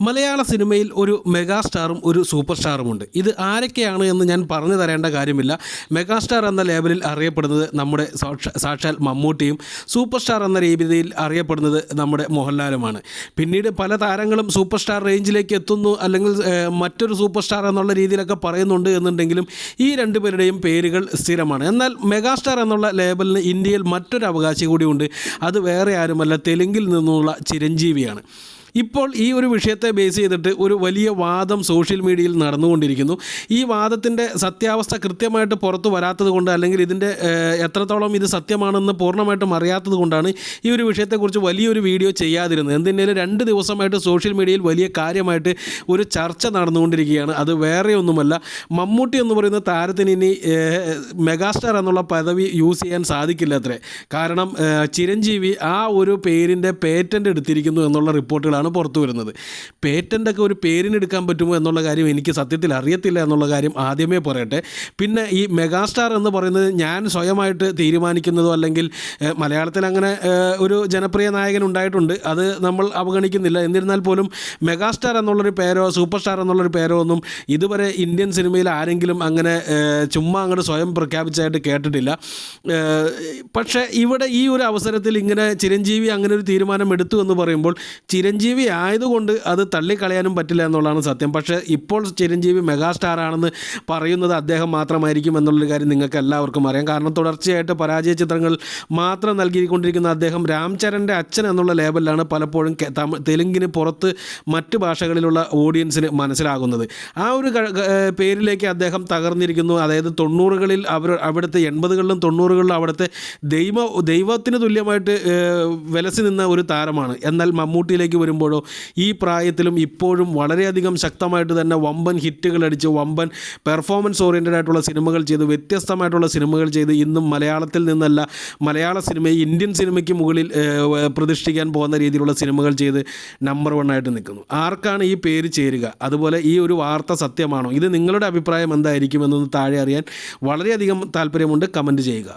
മലയാള സിനിമയിൽ ഒരു മെഗാസ്റ്റാറും ഒരു സൂപ്പർ സ്റ്റാറുമുണ്ട് ഇത് ആരൊക്കെയാണ് എന്ന് ഞാൻ പറഞ്ഞു തരേണ്ട കാര്യമില്ല. മെഗാസ്റ്റാർ എന്ന ലേബലിൽ അറിയപ്പെടുന്നത് നമ്മുടെ സാക്ഷാൽ മമ്മൂട്ടിയും സൂപ്പർ സ്റ്റാർ എന്ന രീതിയിൽ അറിയപ്പെടുന്നത് നമ്മുടെ മോഹൻലാലുമാണ്. പിന്നീട് പല താരങ്ങളും സൂപ്പർ സ്റ്റാർ റേഞ്ചിലേക്ക് എത്തുന്നു അല്ലെങ്കിൽ മറ്റൊരു സൂപ്പർ സ്റ്റാർ എന്നുള്ള രീതിയിലൊക്കെ പറയുന്നുണ്ട് എന്നുണ്ടെങ്കിലും ഈ രണ്ടുപേരുടെയും പേരുകൾ സ്ഥിരമാണ്. എന്നാൽ മെഗാസ്റ്റാർ എന്നുള്ള ലേബലിന് ഇന്ത്യയിൽ മറ്റൊരു അവകാശി കൂടിയുണ്ട്. അത് വേറെ ആരുമല്ല. തെലുങ്കിൽ നിന്നുള്ള ചിരഞ്ജീവിയാണ്. ഇപ്പോൾ ഈ ഒരു വിഷയത്തെ ബേസ് ചെയ്തിട്ട് ഒരു വലിയ വാദം സോഷ്യൽ മീഡിയയിൽ നടന്നുകൊണ്ടിരിക്കുന്നു. ഈ വാദത്തിന്റെ സത്യാവസ്ഥ കൃത്യമായിട്ട് പുറത്തു വരാത്തത് കൊണ്ട് അല്ലെങ്കിൽ ഇതിന്റെ എത്രത്തോളം ഇത് സത്യമാണെന്ന് പൂർണമായിട്ടും അറിയാത്തത് കൊണ്ടാണ് ഈ ഒരു വിഷയത്തെക്കുറിച്ച് വലിയൊരു വീഡിയോ ചെയ്യാതിരുന്നത്. എന്തിനേലും രണ്ട് ദിവസമായിട്ട് സോഷ്യൽ മീഡിയയിൽ വലിയ കാര്യമായിട്ട് ഒരു ചർച്ച നടന്നുകൊണ്ടിരിക്കുകയാണ്. അത് വേറെ ഒന്നുമല്ല. മമ്മൂട്ടി എന്ന് പറയുന്ന താരത്തിന് ഇനി മെഗാസ്റ്റാർ എന്നുള്ള പദവി യൂസ് ചെയ്യാൻ സാധിക്കില്ല അത്രേ കാരണം ചിരഞ്ജീവി ആ ഒരു പേരിന്റെ പേറ്റന്റ് എടുത്തിരിക്കുന്നു എന്നുള്ള റിപ്പോർട്ടുകളാണ് പുറത്തു വരുന്നത്. പേറ്റന്റൊക്കെ ഒരു പേരിന് എടുക്കാൻ പറ്റുമോ എന്നുള്ള കാര്യം എനിക്ക് സത്യത്തിൽ അറിയത്തില്ല എന്നുള്ള കാര്യം ആദ്യമേ പറയട്ടെ. പിന്നെ ഈ മെഗാസ്റ്റാർ എന്ന് പറയുന്നത് ഞാൻ സ്വയമായിട്ട് തീരുമാനിക്കുന്നതോ അല്ലെങ്കിൽ മലയാളത്തിൽ അങ്ങനെ ഒരു ജനപ്രിയ നായകൻ ഉണ്ടായിട്ടുണ്ട്. അത് നമ്മൾ അവഗണിക്കുന്നില്ല. എന്നിരുന്നാൽ പോലും മെഗാസ്റ്റാർ എന്നുള്ളൊരു പേരോ സൂപ്പർ സ്റ്റാർ എന്നുള്ളൊരു പേരോ ഒന്നും ഇതുവരെ ഇന്ത്യൻ സിനിമയിൽ ആരെങ്കിലും അങ്ങനെ ചുമ്മാ അങ്ങോട്ട് സ്വയം പ്രഖ്യാപിച്ചായിട്ട് കേട്ടിട്ടില്ല. പക്ഷേ ഇവിടെ ഈ ഒരു അവസരത്തിൽ ഇങ്ങനെ ചിരഞ്ജീവി അങ്ങനെ ഒരു തീരുമാനം എടുത്തു എന്ന് പറയുമ്പോൾ ചിരഞ്ജീവി ആയതുകൊണ്ട് അത് തള്ളിക്കളയാനും പറ്റില്ല എന്നുള്ളതാണ് സത്യം. പക്ഷേ ഇപ്പോൾ ചിരഞ്ജീവി മെഗാസ്റ്റാർ ആണെന്ന് പറയുന്നത് അദ്ദേഹം മാത്രമായിരിക്കും എന്നുള്ളൊരു കാര്യം നിങ്ങൾക്ക് എല്ലാവർക്കും അറിയാം. കാരണം തുടർച്ചയായിട്ട് പരാജയ ചിത്രങ്ങൾ മാത്രം നൽകിക്കൊണ്ടിരിക്കുന്ന അദ്ദേഹം രാംചരന്റെ അച്ഛൻ എന്നുള്ള ലേബലിലാണ് പലപ്പോഴും തെലുങ്കിന് പുറത്ത് മറ്റ് ഭാഷകളിലുള്ള ഓഡിയൻസിന് മനസ്സിലാകുന്നത്. ആ ഒരു പേരിലേക്ക് അദ്ദേഹം തകർന്നിരിക്കുന്നു. അതായത് തൊണ്ണൂറുകളിൽ അവർ അവിടുത്തെ എൺപതുകളിലും തൊണ്ണൂറുകളിലും അവിടുത്തെ ദൈവ ദൈവത്തിന് തുല്യമായിട്ട് വിലസി നിന്ന ഒരു താരമാണ്. എന്നാൽ മമ്മൂട്ടിയിലേക്ക് വരുമ്പോഴോ ഈ പ്രായത്തിലും ഇപ്പോഴും വളരെയധികം ശക്തമായിട്ട് തന്നെ വമ്പൻ ഹിറ്റുകൾ അടിച്ച് വമ്പൻ പെർഫോമൻസ് ഓറിയന്റഡ് ആയിട്ടുള്ള സിനിമകൾ ചെയ്ത് വ്യത്യസ്തമായിട്ടുള്ള സിനിമകൾ ചെയ്ത് ഇന്നും മലയാളത്തിൽ നിന്നല്ല മലയാള സിനിമ ഇന്ത്യൻ സിനിമയ്ക്ക് മുകളിൽ പ്രതിഷ്ഠിക്കാൻ പോകുന്ന രീതിയിലുള്ള സിനിമകൾ ചെയ്ത് നമ്പർ വൺ ആയിട്ട് നിൽക്കുന്നു. ആർക്കാണ് ഈ പേര് ചേരുക? അതുപോലെ ഈ ഒരു വാർത്ത സത്യമാണോ? ഇത് നിങ്ങളുടെ അഭിപ്രായം എന്തായിരിക്കും എന്നൊന്ന് താഴെ അറിയാൻ വളരെയധികം താല്പര്യമുണ്ട്. കമന്റ് ചെയ്യുക.